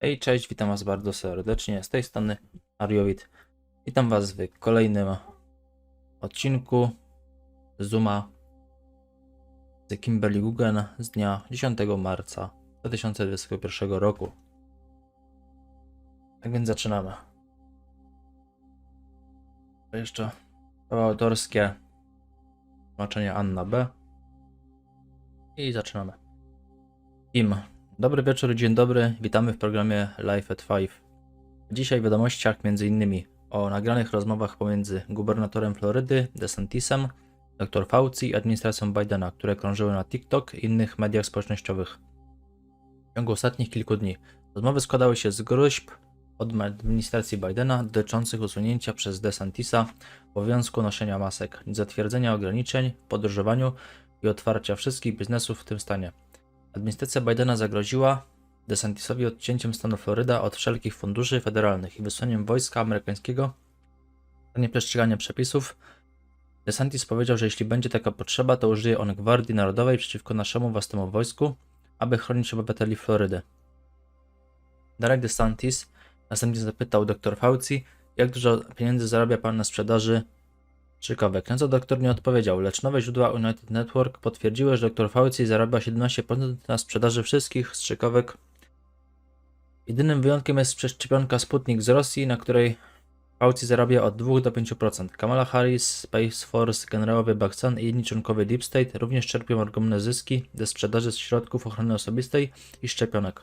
Hej, cześć, witam Was bardzo serdecznie. Z tej strony Ariowit. Witam Was w kolejnym odcinku Zuma z Kimberly Guggen z dnia 10 marca 2021 roku. Tak więc zaczynamy. To jeszcze prawa autorskie tłumaczenie Anna B. I zaczynamy. Im. Dobry wieczór, dzień dobry. Witamy w programie Life at Five. Dzisiaj w wiadomościach m.in. o nagranych rozmowach pomiędzy gubernatorem Florydy DeSantisem, dr Fauci i administracją Bidena, które krążyły na TikTok i innych mediach społecznościowych. W ciągu ostatnich kilku dni rozmowy składały się z gruźb od administracji Bidena dotyczących usunięcia przez DeSantisa obowiązku noszenia masek, zatwierdzenia ograniczeń w podróżowaniu i otwarcia wszystkich biznesów w tym stanie. Administracja Bidena zagroziła DeSantisowi odcięciem stanu Floryda od wszelkich funduszy federalnych i wysłaniem wojska amerykańskiego za nieprzestrzeganie przepisów. DeSantis powiedział, że jeśli będzie taka potrzeba, to użyje on Gwardii Narodowej przeciwko naszemu własnemu wojsku, aby chronić obywateli Florydy. Derek DeSantis następnie zapytał dr Fauci, jak dużo pieniędzy zarabia pan na sprzedaży Na co doktor nie odpowiedział, lecz nowe źródła United Network potwierdziły, że dr Fauci zarabia 17% na sprzedaży wszystkich strzykawek. Jedynym wyjątkiem jest przeszczepionka Sputnik z Rosji, na której Fauci zarabia od 2 do 5%. Kamala Harris, Space Force, generałowie Baksan i inni członkowie Deep State również czerpią ogromne zyski ze sprzedaży środków ochrony osobistej i szczepionek.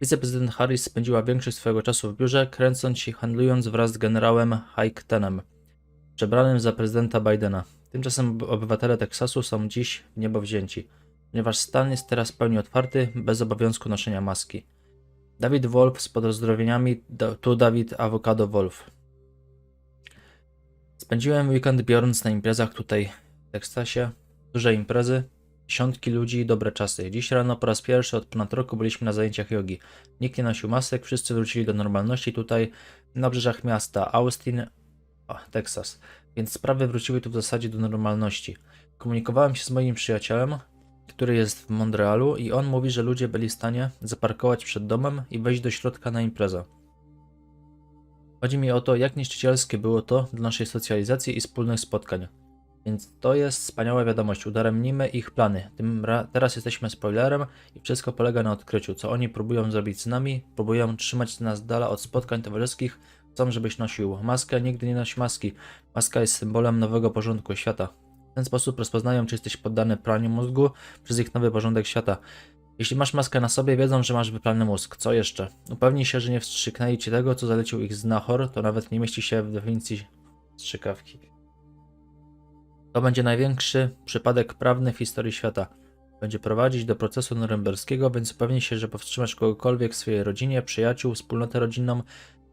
Wiceprezydent Harris spędziła większość swojego czasu w biurze, kręcąc się i handlując wraz z generałem Hiketenem przebranym za prezydenta Bidena. Tymczasem ob- obywatele Teksasu są dziś w niebo wzięci, ponieważ stan jest teraz w pełni otwarty, bez obowiązku noszenia maski. Dawid Wolf z pozdrowieniami, tu Dawid Awokado Wolf. Spędziłem weekend biorąc na imprezach tutaj w Teksasie. Duże imprezy, dziesiątki ludzi i dobre czasy. Dziś rano po raz pierwszy od ponad roku byliśmy na zajęciach jogi. Nikt nie nosił masek, wszyscy wrócili do normalności tutaj na obrzeżach miasta Austin, o, Teksas, więc sprawy wróciły tu w zasadzie do normalności. Komunikowałem się z moim przyjacielem, który jest w Montrealu i on mówi, że ludzie byli w stanie zaparkować przed domem i wejść do środka na imprezę. Chodzi mi o to, jak niszczycielskie było to dla naszej socjalizacji i wspólnych spotkań. Więc to jest wspaniała wiadomość, udaremnimy ich plany. Teraz jesteśmy spoilerem i wszystko polega na odkryciu, co oni próbują zrobić z nami, próbują trzymać nas dala od spotkań towarzyskich, chcą, żebyś nosił maskę, nigdy nie noś maski. Maska jest symbolem nowego porządku świata. W ten sposób rozpoznają, czy jesteś poddany praniu mózgu przez ich nowy porządek świata. Jeśli masz maskę na sobie, wiedzą, że masz wyplany mózg. Co jeszcze? Upewnij się, że nie wstrzyknęli ci tego, co zalecił ich znachor, to nawet nie mieści się w definicji strzykawki. To będzie największy przypadek prawny w historii świata. Będzie prowadzić do procesu norymberskiego, więc upewnij się, że powstrzymasz kogokolwiek w swojej rodzinie, przyjaciół, wspólnotę rodzinną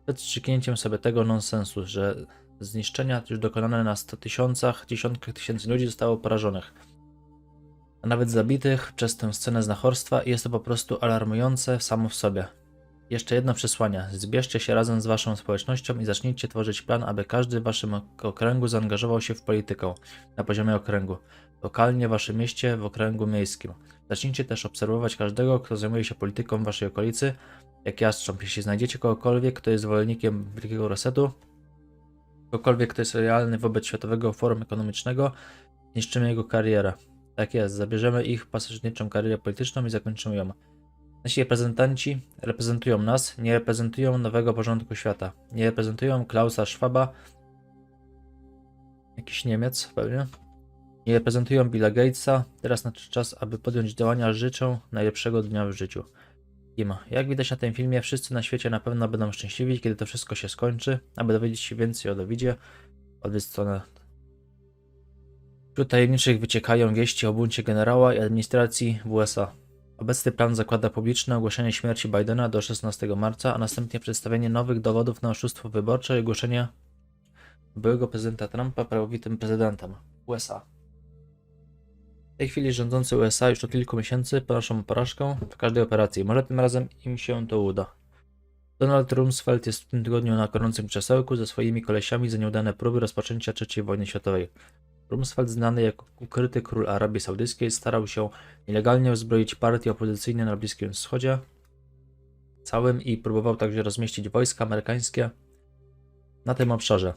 przed strzyknięciem sobie tego nonsensu, że zniszczenia już dokonane na 100 tysiącach, dziesiątkach tysięcy ludzi zostało porażonych. A nawet zabitych przez tę scenę znachorstwa i jest to po prostu alarmujące samo w sobie. Jeszcze jedno przesłanie. Zbierzcie się razem z waszą społecznością i zacznijcie tworzyć plan, aby każdy w waszym ok- okręgu zaangażował się w politykę na poziomie okręgu. Lokalnie w waszym mieście, w okręgu miejskim. Zacznijcie też obserwować każdego, kto zajmuje się polityką w waszej okolicy, jak jastrząb. Jeśli znajdziecie kogokolwiek, kto jest zwolennikiem wielkiego resetu, kogokolwiek, kto jest realny wobec Światowego Forum Ekonomicznego, niszczymy jego karierę. Tak jest, zabierzemy ich pasożytniczą karierę polityczną i zakończymy ją. Nasi reprezentanci reprezentują nas, nie reprezentują nowego porządku świata. Nie reprezentują Klausa Schwaba, jakiś Niemiec pewnie. Nie reprezentują Billa Gatesa. Teraz nadszedł czas, aby podjąć działania. Życzę najlepszego dnia w życiu. Jak widać na tym filmie, wszyscy na świecie na pewno będą szczęśliwi, kiedy to wszystko się skończy. Aby dowiedzieć się więcej o Dawidzie, odwiedź stronę. Wśród tajemniczych wyciekają wieści o buncie generała i administracji w USA. Obecny plan zakłada publiczne ogłoszenie śmierci Bidena do 16 marca, a następnie przedstawienie nowych dowodów na oszustwo wyborcze i ogłoszenie byłego prezydenta Trumpa prawowitym prezydentem USA. W tej chwili rządzący USA już od kilku miesięcy ponoszą porażkę w każdej operacji. Może tym razem im się to uda. Donald Rumsfeld jest w tym tygodniu na gorącym krzesełku ze swoimi kolesiami za nieudane próby rozpoczęcia III wojny światowej. Rumsfeld, znany jako ukryty król Arabii Saudyjskiej, starał się nielegalnie uzbroić partie opozycyjne na Bliskim Wschodzie. całym i próbował także rozmieścić wojska amerykańskie na tym obszarze.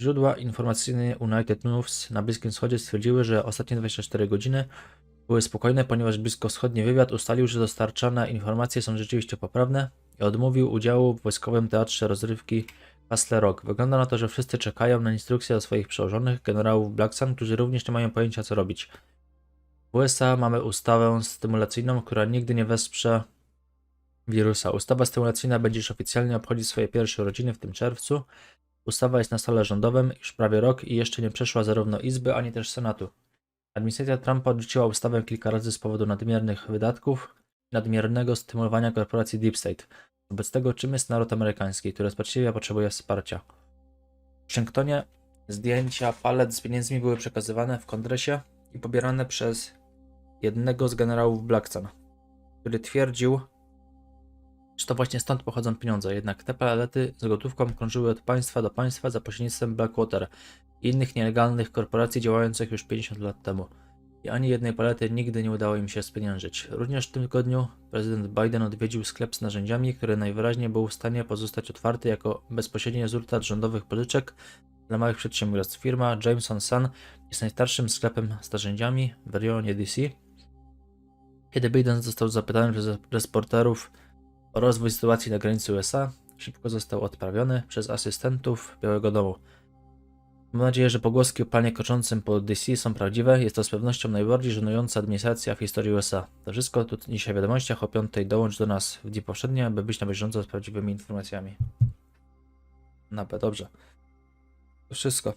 Źródła informacyjne United News na Bliskim Wschodzie stwierdziły, że ostatnie 24 godziny były spokojne, ponieważ bliskowschodni wywiad ustalił, że dostarczane informacje są rzeczywiście poprawne i odmówił udziału w wojskowym teatrze rozrywki Castle Rock. Wygląda na to, że wszyscy czekają na instrukcje od swoich przełożonych, generałów Black Sun, którzy również nie mają pojęcia co robić. W USA mamy ustawę stymulacyjną, która nigdy nie wesprze wirusa. Ustawa stymulacyjna będzie już oficjalnie obchodzić swoje pierwsze urodziny w tym czerwcu. Ustawa jest na stole rządowym już prawie rok i jeszcze nie przeszła zarówno Izby, ani też Senatu. Administracja Trumpa odrzuciła ustawę kilka razy z powodu nadmiernych wydatków nadmiernego stymulowania korporacji Deep State. Wobec tego, czym jest naród amerykański, który spaczliwie potrzebuje wsparcia? W Waszyngtonie zdjęcia palet z pieniędzmi były przekazywane w kongresie i pobierane przez jednego z generałów Blackson, który twierdził, że to właśnie stąd pochodzą pieniądze. Jednak te palety z gotówką krążyły od państwa do państwa za pośrednictwem Blackwater i innych nielegalnych korporacji działających już 50 lat temu. I ani jednej palety nigdy nie udało im się spieniężyć. Również w tym tygodniu prezydent Biden odwiedził sklep z narzędziami, który najwyraźniej był w stanie pozostać otwarty jako bezpośredni rezultat rządowych pożyczek dla małych przedsiębiorstw. Firma Jameson Sun jest najstarszym sklepem z narzędziami w rejonie DC. Kiedy Biden został zapytany przez reporterów rozwój sytuacji na granicy USA, szybko został odprawiony przez asystentów Białego Domu. Mam nadzieję, że pogłoski o planie koczącym po DC są prawdziwe. Jest to z pewnością najbardziej żenująca administracja w historii USA. To wszystko tu dzisiaj w wiadomościach o 5. Dołącz do nas w dzień powszednie, aby być na bieżąco z prawdziwymi informacjami. No, dobrze. To wszystko.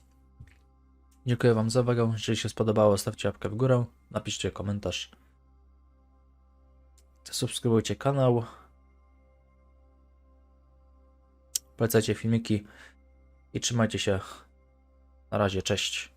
Dziękuję Wam za uwagę. Jeżeli się spodobało, stawcie łapkę w górę, napiszcie komentarz. Subskrybujcie kanał. Polecajcie filmiki i trzymajcie się. Na razie, cześć.